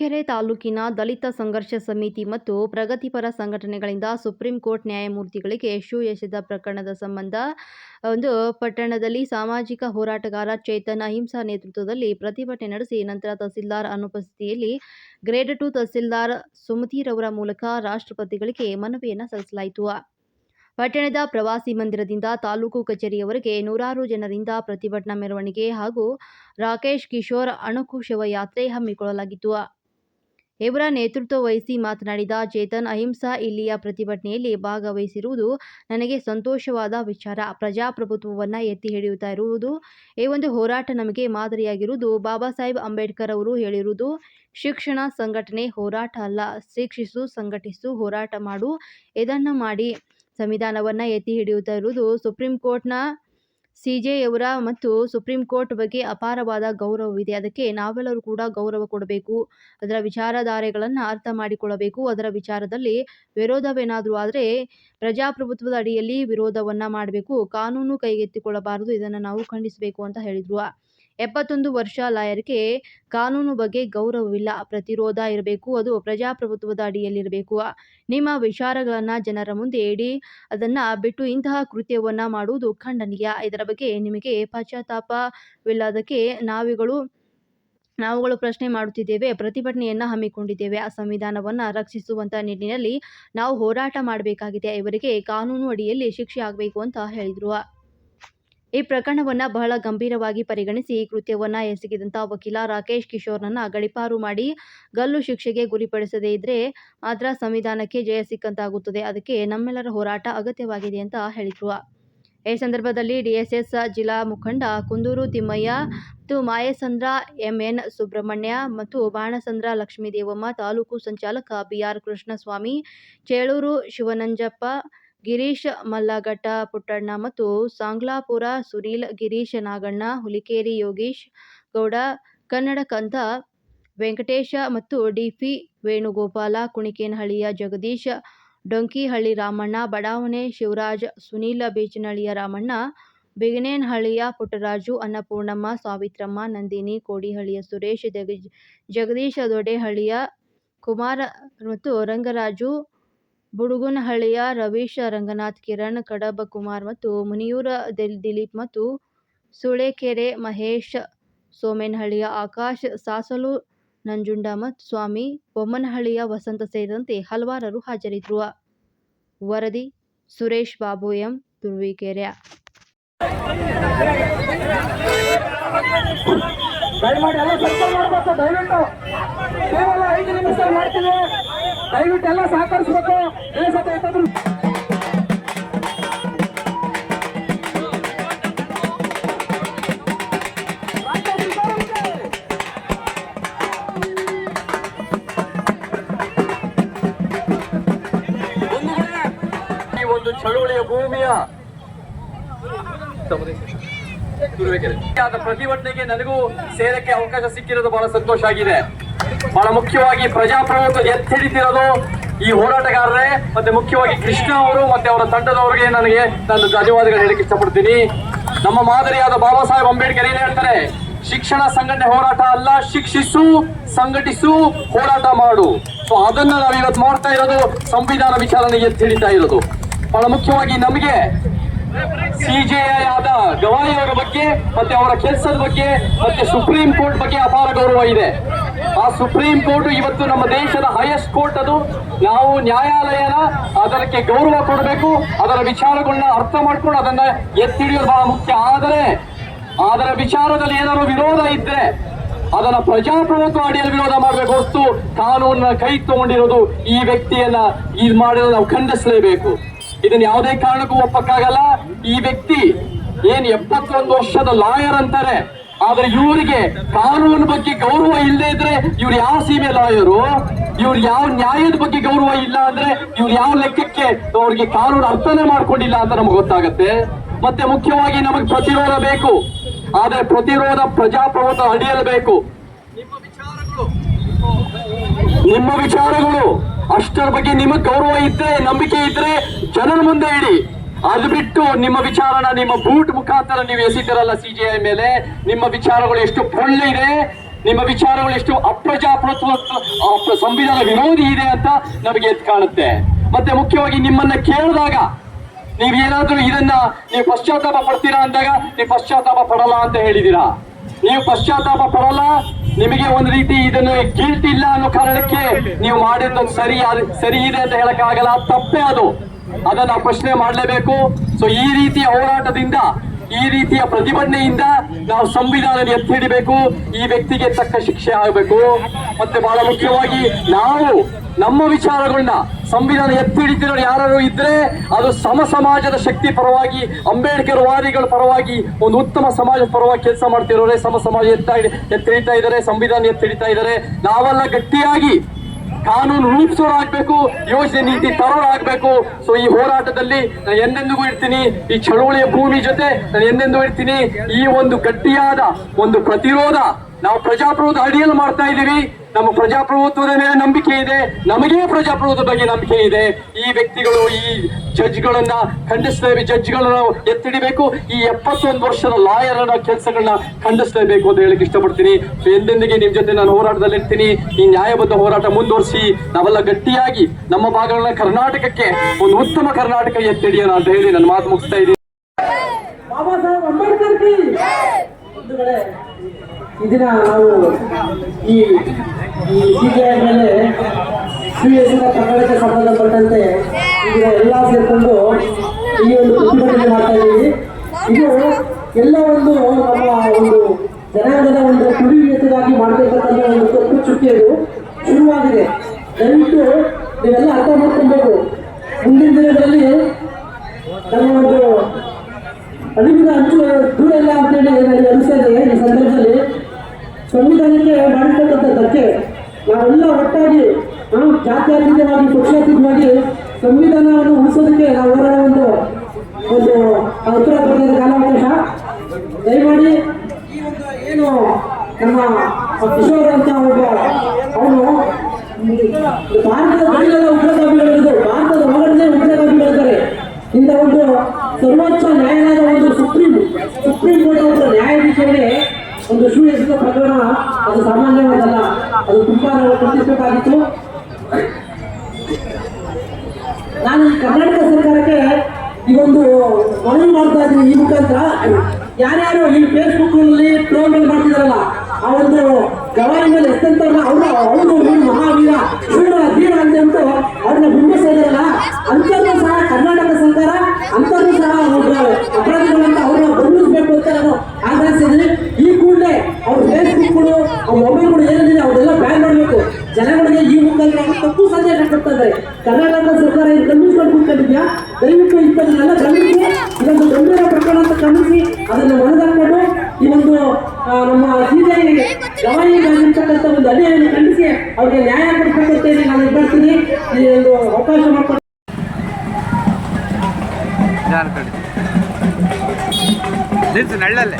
ತುರುವೇಕೆರೆ ತಾಲೂಕಿನ ದಲಿತ ಸಂಘರ್ಷ ಸಮಿತಿ ಮತ್ತು ಪ್ರಗತಿಪರ ಸಂಘಟನೆಗಳಿಂದ ಸುಪ್ರೀಂ ಕೋರ್ಟ್ ನ್ಯಾಯಮೂರ್ತಿಗಳಿಗೆ ಶೂ ಎಸೆದ ಪ್ರಕರಣದ ಸಂಬಂಧ ಒಂದು ಪಟ್ಟಣದಲ್ಲಿ ಸಾಮಾಜಿಕ ಹೋರಾಟಗಾರ ಚೇತನ್ ಅಹಿಂಸಾ ನೇತೃತ್ವದಲ್ಲಿ ಪ್ರತಿಭಟನೆ ನಡೆಸಿ ನಂತರ ತಹಸೀಲ್ದಾರ್ ಅನುಪಸ್ಥಿತಿಯಲ್ಲಿ ಗ್ರೇಡ್ ಟು ತಹಸೀಲ್ದಾರ್ ಸುಮತಿರವರ ಮೂಲಕ ರಾಷ್ಟ್ರಪತಿಗಳಿಗೆ ಮನವಿಯನ್ನು ಸಲ್ಲಿಸಲಾಯಿತು. ಪಟ್ಟಣದ ಪ್ರವಾಸಿ ಮಂದಿರದಿಂದ ತಾಲೂಕು ಕಚೇರಿಯವರೆಗೆ ನೂರಾರು ಜನರಿಂದ ಪ್ರತಿಭಟನಾ ಮೆರವಣಿಗೆ ಹಾಗೂ ರಾಕೇಶ್ ಕಿಶೋರ್ ಅಣಕು ಶವಯಾತ್ರೆ ಹಮ್ಮಿಕೊಳ್ಳಲಾಗಿತ್ತು. ಇವರ ನೇತೃತ್ವ ವಹಿಸಿ ಮಾತನಾಡಿದ ಚೇತನ್, ಅಹಿಂಸಾ ಇಲ್ಲಿಯ ಪ್ರತಿಭಟನೆಯಲ್ಲಿ ಭಾಗವಹಿಸಿರುವುದು ನನಗೆ ಸಂತೋಷವಾದ ವಿಚಾರ. ಪ್ರಜಾಪ್ರಭುತ್ವವನ್ನು ಎತ್ತಿ ಹಿಡಿಯುತ್ತಾ ಇರುವುದು ಈ ಒಂದು ಹೋರಾಟ ನಮಗೆ ಮಾದರಿಯಾಗಿರುವುದು. ಬಾಬಾ ಸಾಹೇಬ್ ಅಂಬೇಡ್ಕರ್ ಅವರು ಹೇಳಿರುವುದು, ಶಿಕ್ಷಣ ಸಂಘಟನೆ ಹೋರಾಟ ಅಲ್ಲ, ಶಿಕ್ಷಿಸು, ಸಂಘಟಿಸು, ಹೋರಾಟ ಮಾಡು, ಇದನ್ನು ಮಾಡಿ. ಸಂವಿಧಾನವನ್ನು ಎತ್ತಿ ಹಿಡಿಯುತ್ತಾ ಇರುವುದು ಸುಪ್ರೀಂ ಕೋರ್ಟ್ನ ಸಿಜೆಯವರ ಮತ್ತು ಸುಪ್ರೀಂ ಕೋರ್ಟ್ ಬಗ್ಗೆ ಅಪಾರವಾದ ಗೌರವವಿದೆ. ಅದಕ್ಕೆ ನಾವೆಲ್ಲರೂ ಕೂಡ ಗೌರವ ಕೊಡಬೇಕು. ಅದರ ವಿಚಾರಧಾರೆಗಳನ್ನು ಅರ್ಥ ಮಾಡಿಕೊಳ್ಳಬೇಕು. ಅದರ ವಿಚಾರದಲ್ಲಿ ವಿರೋಧವೇನಾದರೂ ಆದರೆ ಪ್ರಜಾಪ್ರಭುತ್ವದ ಅಡಿಯಲ್ಲಿ ವಿರೋಧವನ್ನು ಮಾಡಬೇಕು. ಕಾನೂನು ಕೈಗೆತ್ತಿಕೊಳ್ಳಬಾರದು. ಇದನ್ನು ನಾವು ಖಂಡಿಸಬೇಕು ಅಂತ ಹೇಳಿದರು. ಎಪ್ಪತ್ತೊಂದು ವರ್ಷ ಲಾಯರ್ಗೆ ಕಾನೂನು ಬಗ್ಗೆ ಗೌರವವಿಲ್ಲ. ಪ್ರತಿರೋಧ ಇರಬೇಕು, ಅದು ಪ್ರಜಾಪ್ರಭುತ್ವದ ಅಡಿಯಲ್ಲಿರಬೇಕು. ನಿಮ್ಮ ವಿಚಾರಗಳನ್ನು ಜನರ ಮುಂದೆ ಇಡಿ ಅದನ್ನು ಬಿಟ್ಟು ಇಂತಹ ಕೃತ್ಯವನ್ನು ಮಾಡುವುದು ಖಂಡನೀಯ. ಇದರ ಬಗ್ಗೆ ನಿಮಗೆ ಪಶ್ಚಾತ್ತಾಪವಿಲ್ಲದಕ್ಕೆ ನಾವುಗಳು ನಾವುಗಳು ಪ್ರಶ್ನೆ ಮಾಡುತ್ತಿದ್ದೇವೆ, ಪ್ರತಿಭಟನೆಯನ್ನು ಹಮ್ಮಿಕೊಂಡಿದ್ದೇವೆ. ಆ ಸಂವಿಧಾನವನ್ನು ರಕ್ಷಿಸುವಂಥ ನಿಟ್ಟಿನಲ್ಲಿ ನಾವು ಹೋರಾಟ ಮಾಡಬೇಕಾಗಿದೆ. ಇವರಿಗೆ ಕಾನೂನು ಅಡಿಯಲ್ಲಿ ಶಿಕ್ಷೆ ಆಗಬೇಕು ಅಂತ ಹೇಳಿದರು. ಈ ಪ್ರಕರಣವನ್ನು ಬಹಳ ಗಂಭೀರವಾಗಿ ಪರಿಗಣಿಸಿ ಈ ಕೃತ್ಯವನ್ನು ಎಸಗಿದಂಥ ವಕೀಲ ರಾಕೇಶ್ ಕಿಶೋರ್ನನ್ನು ಗಡಿಪಾರು ಮಾಡಿ ಗಲ್ಲು ಶಿಕ್ಷೆಗೆ ಗುರಿಪಡಿಸದೇ ಇದ್ದರೆ ಮಾತ್ರ ಸಂವಿಧಾನಕ್ಕೆ ಜಯ ಸಿಕ್ಕಂತಾಗುತ್ತದೆ. ಅದಕ್ಕೆ ನಮ್ಮೆಲ್ಲರ ಹೋರಾಟ ಅಗತ್ಯವಾಗಿದೆ ಅಂತ ಹೇಳಿದರು. ಈ ಸಂದರ್ಭದಲ್ಲಿ ಡಿಎಸ್ಎಸ್ ಜಿಲ್ಲಾ ಮುಖಂಡ ಕುಂದೂರು ತಿಮ್ಮಯ್ಯ ಮತ್ತು ಮಾಯಸಂದ್ರ ಎಂಎನ್ ಸುಬ್ರಹ್ಮಣ್ಯ ಮತ್ತು ಬಾಣಸಂದ್ರ ಲಕ್ಷ್ಮೀದೇವಮ್ಮ ತಾಲೂಕು ಸಂಚಾಲಕ ಬಿಆರ್ ಕೃಷ್ಣಸ್ವಾಮಿ, ಚೇಳೂರು ಶಿವನಂಜಪ್ಪ ಗಿರೀಶ್ ಮಲ್ಲಘಟ್ಟ, ಪುಟ್ಟಣ್ಣ ಮತ್ತು ಸಾಂಗ್ಲಾಪುರ ಸುನೀಲ್, ಗಿರೀಶ್ ನಾಗಣ್ಣ, ಹುಲಿಕೇರಿ ಯೋಗೀಶ್ ಗೌಡ ಕನ್ನಡಕಂದ ವೆಂಕಟೇಶ ಮತ್ತು ಡಿಪಿ ವೇಣುಗೋಪಾಲ, ಕುಣಿಕೇನಹಳ್ಳಿಯ ಜಗದೀಶ್, ಡೊಂಕಿಹಳ್ಳಿ ರಾಮಣ್ಣ, ಬಡಾವಣೆ ಶಿವರಾಜ್, ಸುನೀಲ ಬೀಚನಹಳ್ಳಿಯ ರಾಮಣ್ಣ, ಬಿಗನೇನಹಳ್ಳಿಯ ಪುಟ್ಟರಾಜು, ಅನ್ನಪೂರ್ಣಮ್ಮ, ಸಾವಿತ್ರಮ್ಮ, ನಂದಿನಿ, ಕೋಡಿಹಳ್ಳಿಯ ಸುರೇಶ್ ಜಗ ಜಗದೀಶ ದೊಡ್ಡೇಹಳ್ಳಿಯ ಕುಮಾರ ಮತ್ತು ರಂಗರಾಜು ಬುಡುಗುನಹಳ್ಳಿಯ ರವೀಶ ರಂಗನಾಥ್, ಕಿರಣ್ ಕಡಬ ಕುಮಾರ್ ಮತ್ತು ಮುನಿಯೂರ ದಿಲ್, ದಿಲೀಪ್ ಮತ್ತು ಸುಳೇಕೆರೆ ಮಹೇಶ್ ಸೋಮೇನಹಳ್ಳಿಯ ಆಕಾಶ್ ಸಾಸಲು ನಂಜುಂಡಮತ್ ಸ್ವಾಮಿ ಬೊಮ್ಮನಹಳ್ಳಿಯ ವಸಂತ ಸೇರಿದಂತೆ ಹಲವಾರರು ಹಾಜರಿದ್ದರು. ವರದಿ ಸುರೇಶ್ ಬಾಬು ಎಂ, ತುರುವೇಕೆರೆ. ದಯಮಾಡಿ ಎಲ್ಲ ಸರ್ಕಾರ ದಯವಿಟ್ಟು ಕೇವಲ ಐದು ನಿಮಿಷ ಮಾಡ್ತೀವಿ ದಯವಿಟ್ಟು ಎಲ್ಲ ಸಹಕರಿಸ್ಬೇಕು ದೇಶದ ಹಿತದೃ- ಒಂದು ಚಳುವಳಿಯ ಭೂಮಿಯ ಪ್ರತಿಭಟನೆಗೆ ನನಗೂ ಸೇರಕ್ಕೆ ಅವಕಾಶ ಸಿಕ್ಕಿರೋದು ಬಹಳ ಸಂತೋಷ ಆಗಿದೆ. ಬಹಳ ಮುಖ್ಯವಾಗಿ ಪ್ರಜಾಪ್ರಭುತ್ವ ಎತ್ತಿಡಿತಿರೋದು ಈ ಹೋರಾಟಗಾರರೇ, ಮತ್ತೆ ಮುಖ್ಯವಾಗಿ ಕೃಷ್ಣ ಅವರು, ಮತ್ತೆ ಅವರ ತಂಡದವರಿಗೆ ನನಗೆ ನನ್ನ ಧನ್ಯವಾದಗಳು ಹೇಳಕ್ಕೆ ಇಷ್ಟಪಡ್ತೀನಿ. ನಮ್ಮ ಮಾದರಿಯಾದ ಬಾಬಾ ಸಾಹೇಬ್ ಅಂಬೇಡ್ಕರ್ ಏನ್ ಹೇಳ್ತಾರೆ? ಶಿಕ್ಷಣ ಸಂಘಟನೆ ಹೋರಾಟ ಅಲ್ಲ, ಶಿಕ್ಷಿಸು, ಸಂಘಟಿಸು, ಹೋರಾಟ ಮಾಡು. ಸೊ ಅದನ್ನ ನಾವು ಇವತ್ತು ಮಾಡ್ತಾ ಇರೋದು, ಸಂವಿಧಾನ ವಿಚಾರಣೆ ಎತ್ತಿ ಹಿಡಿತಾ ಇರೋದು. ಬಹಳ ಮುಖ್ಯವಾಗಿ ನಮಗೆ ಸಿಜೆಐ ಆದ ಗವಾಯಿ ಅವರ ಬಗ್ಗೆ ಮತ್ತೆ ಅವರ ಕೆಲಸದ ಬಗ್ಗೆ ಮತ್ತೆ ಸುಪ್ರೀಂ ಕೋರ್ಟ್ ಬಗ್ಗೆ ಅಪಾರ ಗೌರವ ಇದೆ. ಆ ಸುಪ್ರೀಂ ಕೋರ್ಟ್ ಇವತ್ತು ನಮ್ಮ ದೇಶದ ಹೈಯೆಸ್ಟ್ ಕೋರ್ಟ್ ಅದು. ನಾವು ನ್ಯಾಯಾಲಯನ ಅದಕ್ಕೆ ಗೌರವ ಕೊಡಬೇಕು, ಅದರ ವಿಚಾರಗಳನ್ನ ಅರ್ಥ ಮಾಡ್ಕೊಂಡು ಅದನ್ನ ಎತ್ತಿಡಿಯೋದು ಬಹಳ ಮುಖ್ಯ. ಆದರೆ, ಅದರ ವಿಚಾರದಲ್ಲಿ ಏನಾದ್ರು ವಿರೋಧ ಇದ್ರೆ ಅದನ್ನ ಪ್ರಜಾಪ್ರಭುತ್ವ ಅಡಿಯಲ್ಲಿ ವಿರೋಧ ಮಾಡಬೇಕು ಹೊರತು ಕಾನೂನನ್ನ ಕೈ ತಗೊಂಡಿರೋದು ಈ ವ್ಯಕ್ತಿಯನ್ನ ಇದು ಮಾಡಿರೋದು ನಾವು ಖಂಡಿಸಲೇಬೇಕು. ಇದನ್ನ ಯಾವುದೇ ಕಾರಣಕ್ಕೂ ಒಪ್ಪಕ್ಕಾಗಲ್ಲ. ಈ ವ್ಯಕ್ತಿ ಏನ್ ಎಪ್ಪತ್ತೊಂದು ವರ್ಷದ ಲಾಯರ್ ಅಂತಾರೆ. ಆದ್ರೆ ಇವರಿಗೆ ಕಾನೂನು ಬಗ್ಗೆ ಗೌರವ ಇಲ್ಲದೆ ಇದ್ರೆ ಇವ್ರು ಯಾವ ಸೀಮೆ ಲಾಯರು? ಇವ್ರು ಯಾವ ನ್ಯಾಯದ ಬಗ್ಗೆ ಗೌರವ ಇಲ್ಲ ಅಂದ್ರೆ ಇವ್ರು ಯಾವ ಲೆಕ್ಕಕ್ಕೆ ಅವ್ರಿಗೆ ಕಾನೂನು ಅರ್ಥನೇ ಮಾಡ್ಕೊಂಡಿಲ್ಲ ಅಂತ ನಮ್ಗೆ ಗೊತ್ತಾಗುತ್ತೆ. ಮತ್ತೆ ಮುಖ್ಯವಾಗಿ ನಮಗೆ ಪ್ರತಿರೋಧ ಬೇಕು. ಆದ್ರೆ ಪ್ರತಿರೋಧ ಪ್ರಜಾಪ್ರಭುತ್ವ ಅಡಿಯಲ್ಲಿ ಬೇಕು. ನಿಮ್ಮ ವಿಚಾರಗಳು. ಅಷ್ಟರ ಬಗ್ಗೆ ನಿಮಗೆ ಗೌರವ ಇದ್ರೆ, ನಂಬಿಕೆ ಇದ್ರೆ ಜನರ ಮುಂದೆ ಇಡಿ. ಅದು ಬಿಟ್ಟು ನಿಮ್ಮ ವಿಚಾರನ ನಿಮ್ಮ ಬೂಟ್ ಮುಖಾಂತರ ನೀವು ಎಸಿತಿರಲ್ಲ ಐ ಮೇಲೆ. ನಿಮ್ಮ ವಿಚಾರಗಳು ಎಷ್ಟು ಪೊಳ್ಳೆ ಇದೆ, ನಿಮ್ಮ ವಿಚಾರಗಳು ಎಷ್ಟು ಅಪ್ರಜಾಪ್ರಭುತ್ವ ಅಪ್ರ- ಸಂವಿಧಾನ ವಿರೋಧಿ ಇದೆ ಅಂತ ನಮಗೆ ಎದ್ದು ಕಾಣುತ್ತೆ. ಮತ್ತೆ ಮುಖ್ಯವಾಗಿ ನಿಮ್ಮನ್ನ ಕೇಳಿದಾಗ ನೀವೇನಾದ್ರೂ ಇದನ್ನ ನೀವು ಪಶ್ಚಾತ್ತಾಪ ಪಡ್ತೀರಾ ಅಂದಾಗ, ನೀವು ಪಶ್ಚಾತ್ತಾಪ ಪಡಲ್ಲ ಅಂತ ಹೇಳಿದೀರಾ ನೀವು ಪಶ್ಚಾತ್ತಾಪ ಪಡಲ್ಲ ನಿಮಗೆ ಒಂದು ರೀತಿ ಇದನ್ನು ಗಿಲ್ಟ್ ಇಲ್ಲ ಅನ್ನೋ ಕಾರಣಕ್ಕೆ ನೀವು ಮಾಡಿದ್ದು ಸರಿ ಸರಿ ಇದೆ ಅಂತ ಹೇಳಕ್ಕಾಗಲ್ಲ ತಪ್ಪೇ ಅದು. ಅದನ್ನ ಪ್ರಶ್ನೆ ಮಾಡಲೇಬೇಕು. ಸೊ ಈ ರೀತಿಯ ಹೋರಾಟದಿಂದ, ಈ ರೀತಿಯ ಪ್ರತಿಭಟನೆಯಿಂದ ನಾವು ಸಂವಿಧಾನ ಎತ್ತಿ ಹಿಡಿಬೇಕು. ಈ ವ್ಯಕ್ತಿಗೆ ತಕ್ಕ ಶಿಕ್ಷೆ ಆಗಬೇಕು. ಮತ್ತೆ ಬಹಳ ಮುಖ್ಯವಾಗಿ ನಾವು ನಮ್ಮ ವಿಚಾರಗಳನ್ನ ಸಂವಿಧಾನ ಎತ್ತಿ ಹಿಡಿತಿರೋರು ಯಾರು ಇದ್ರೆ ಅದು ಸಮ ಸಮಾಜದ ಶಕ್ತಿ ಪರವಾಗಿ, ಅಂಬೇಡ್ಕರ್ ವಾದಿಗಳ ಪರವಾಗಿ, ಒಂದು ಉತ್ತಮ ಸಮಾಜದ ಪರವಾಗಿ ಕೆಲಸ ಮಾಡ್ತಿರೋರೆ, ಸಮ ಸಮಾಜ ಎತ್ತ ಎತ್ತಿ ಹಿಡಿತಾ ಇದ್ದಾರೆ ಸಂವಿಧಾನ ಎತ್ತಿ ಹಿಡಿತಾ ಇದ್ದಾರೆ ನಾವೆಲ್ಲ ಗಟ್ಟಿಯಾಗಿ ಕಾನೂನು ರೂಪಿಸೋರಾಗ್ಬೇಕು, ಯೋಜನೆ ನೀತಿ ತರೋರಾಗ್ಬೇಕು. ಸೊ ಈ ಹೋರಾಟದಲ್ಲಿ ನಾನು ಎಂದೆಂದಿಗೂ ಇರ್ತೀನಿ, ಈ ಚಳುವಳಿಯ ಭೂಮಿ ಜೊತೆ ನಾನು ಎಂದೆಂದಿಗೂ ಇರ್ತೀನಿ. ಈ ಒಂದು ಗಟ್ಟಿಯಾದ ಒಂದು ಪ್ರತಿರೋಧ ನಾವು ಪ್ರಜಾಪ್ರಭುತ್ವ ಅಡಿಯಲ್ಲಿ ಮಾಡ್ತಾ ಇದ್ದೀವಿ. ನಮ್ಮ ಪ್ರಜಾಪ್ರಭುತ್ವದ ಮೇಲೆ ನಂಬಿಕೆ ಇದೆ. ನಮಗೆ ಪ್ರಜಾಪ್ರಭುತ್ವದ ಬಗ್ಗೆ ನಂಬಿಕೆ ಇದೆ. ಈ ವ್ಯಕ್ತಿಗಳು, ಈ ಜಡ್ಜ್ಗಳನ್ನ ಖಂಡಿಸಲೇಬೇಕು, ಜಡ್ಜ್ಗಳನ್ನ ಎತ್ತಿಡಿಬೇಕು. ಈ ಎಪ್ಪತ್ತೊಂದು ವರ್ಷದ ಲಾಯರ್ ಕೆಲಸಗಳನ್ನ ಖಂಡಿಸಲೇಬೇಕು ಅಂತ ಹೇಳಕ್ ಇಷ್ಟಪಡ್ತೀನಿ. ಎಂದೆಂದಿಗೆ ನಿಮ್ ಜೊತೆ ನಾನು ಹೋರಾಟದಲ್ಲಿ ಇರ್ತೀನಿ ಈ ನ್ಯಾಯಬದ್ಧ ಹೋರಾಟ ಮುಂದುವರಿಸಿ, ನಾವೆಲ್ಲ ಗಟ್ಟಿಯಾಗಿ ನಮ್ಮ ಭಾಗಗಳನ್ನ ಕರ್ನಾಟಕಕ್ಕೆ, ಒಂದು ಉತ್ತಮ ಕರ್ನಾಟಕ ಎತ್ತಿಡಿಯೋಣ ಅಂತ ಹೇಳಿ ನನ್ನ ಮಾತು ಮುಗಿಸ್ತಾ ಇದ್ದೀನಿ ಬಾಬಾ ಸಾಹೇಬ್ ಅಂಬೇಡ್ಕರ್ ಕಿ ಬಂಧುಗಳೇ ಇದನ್ನ ನಾವು ಈ ಸಿಬಿಐ ಮೇಲೆ ಸಿಎಸ್ನ ಕನ್ನಡಕ್ಕೆ ಸಂಬಂಧಪಟ್ಟಂತೆ ಇದನ್ನ ಎಲ್ಲ ಸೇರ್ಕೊಂಡು ಈ ಒಂದು ಪ್ರತಿಭಟನೆ ಮಾಡ್ತಾ ಇದ್ದೀವಿ. ಇದು ಎಲ್ಲ ಒಂದು ನಮ್ಮ ಒಂದು ಜನಾಂಗದ ಒಂದು ಕುಡಿಯುವುದಾಗಿ ಮಾಡಬೇಕಂತ ಒಂದು ತಪ್ಪು ಚುಕ್ಕಿಯದು ಶುರುವಾಗಿದೆ ದಯವಿಟ್ಟು ನೀವೆಲ್ಲ ಅರ್ಥ ಮಾಡ್ಕೊಬೇಕು ಮುಂದಿನ ದಿನಗಳಲ್ಲಿ ನಮ್ಮ ಒಂದು ಅಳಿವಿನ ಅಂಚು ದೂರ ಇಲ್ಲ ಅಂತೇಳಿ ನನಗೆ ಅನಿಸ್ತದೆ ಈ ಸಂದರ್ಭದಲ್ಲಿ ಸಂವಿಧಾನಕ್ಕೆ ಮಾಡಿರ್ತಕ್ಕಂಥ ಧಕ್ಕೆ ನಾವೆಲ್ಲ ಒಟ್ಟಾಗಿ ನಾವು ಜಾತ್ಯಾತೀತವಾಗಿ, ಪಕ್ಷಾತೀತವಾಗಿ ಸಂವಿಧಾನವನ್ನು ಉಳಿಸೋದಕ್ಕೆ ನಾವು ಹೋರಾಡ ಒಂದು ಒಂದು ಉತ್ತರ ಪ್ರದೇಶದ ಕಾಲಾವಕಾಶ. ದಯಮಾಡಿ ಈ ಒಂದು ಏನು ನಮ್ಮ ಕಿಶೋರ್ ಅಂತ ಒಬ್ಬ, ಅವನು ಭಾರತದ ಗಡಿಯೆಲ್ಲ ಉಗ್ರಗಾಮಿಗಳಿರೋದು ಭಾರತದ ಒಳಗಡೆ ಉಗ್ರಗಾಮಿಗಳಿದ್ದಾರೆ ಇಂಥ ಒಂದು ಸರ್ವೋಚ್ಚ ನ್ಯಾಯಾಲಯದ ಒಂದು ಸುಪ್ರೀಂ ಸುಪ್ರೀಂ ಕೋರ್ಟ್ ಅವರ ನ್ಯಾಯಾಧೀಶರಿಗೆ ಒಂದು ಶೂ ಎಸೆದ ಪ್ರಕರಣ ಅದು ಸಾಮಾನ್ಯವಾದಲ್ಲ ಅದು ತುಂಬಾ ನಾವು ಗುರುತಿಸಬೇಕಾಗಿತ್ತು ನಾನು ಈ ಕರ್ನಾಟಕ ಸರ್ಕಾರಕ್ಕೆ ಈ ಒಂದು ಮನವಿ ಮಾಡ್ತಾ ಇದ್ದೀನಿ ಈ ಮುಖಾಂತರ. ಯಾರ್ಯಾರು ಈ ಫೇಸ್ಬುಕ್ನಲ್ಲಿ ಟ್ರೋಲ್ ಮಾಡ್ತಿದಾರಲ್ಲ ಒಂದು ಗವಾಯಿ ಮೇಲೆ ಎಷ್ಟಂತಾರಲ್ಲ ಅವರು ಇವ್ರು ಮಹಾವೀರ ಶೂರ ಧೀರ ಅಂತ ಅಂತೂ ಅವ್ರನ್ನ ಬಿಂಬಿಸ್ತಾ ಇದಾರಲ್ಲ ಅಂತರ್ನು ಸಹ ಕರ್ನಾಟಕ ಸರ್ಕಾರ ಅಂತರ್ನು ಸಹ ಅಪರಾಧಿಗಳಂತ ಅವ್ರನ್ನ ಬಂಧಿಸಬೇಕು ಅಂತ ನಾನು ಆಗ್ರಹಿಸಿದ್ದೀನಿ ಈ ಕೂಡಲೇ ಅವ್ರ ಫೇಸ್ಬುಕ್ಗಳು ಅವ್ರ ಮೊಬೈಲ್ಗಳು ಏನಿದೆ ಅವನ್ನೆಲ್ಲ ಬ್ಯಾನ್ ಮಾಡಬೇಕು ಜನಗಳಿಗೆ ಈ ಮುಖಾಂತರ ಅವರು ತಪ್ಪು ಸಂದೇಶ ಕೊಡ್ತಾ ಇದ್ದಾರೆ ಕರ್ನಾಟಕ ಸರ್ಕಾರ ಇದು ಗಮನಿಸ್ಕೊಂಡು ಕೂತ್ಕೊಂಡಿದ್ಯಾ ದಯವಿಟ್ಟು ಇಂಥದನ್ನೆಲ್ಲ ಗಮನಿಸಿ ಇದೊಂದು ಗಂಭೀರ ಪ್ರಕರಣ ಅಂತ ಗಮನಿಸಿ ಅದನ್ನು ಮನದಾಕೊಂಡು ಈ ಒಂದು ಆ, ನಮ್ಮ ಸಿಬಿಐ ಗವಾಯಿಗಾಗಿರ್ತಕ್ಕಂಥ ಒಂದು ಅಡಿಯನ್ನು ಖಂಡಿಸಿ ಅವ್ರಿಗೆ ನ್ಯಾಯ ಕೊಡಬೇಕು ನಾನು ಬರ್ತೀನಿ ಈ ಒಂದು ಅವಕಾಶ ಮಾಡ್ಕೊಂಡು ನಳ್ಳಲ್ಲೇ.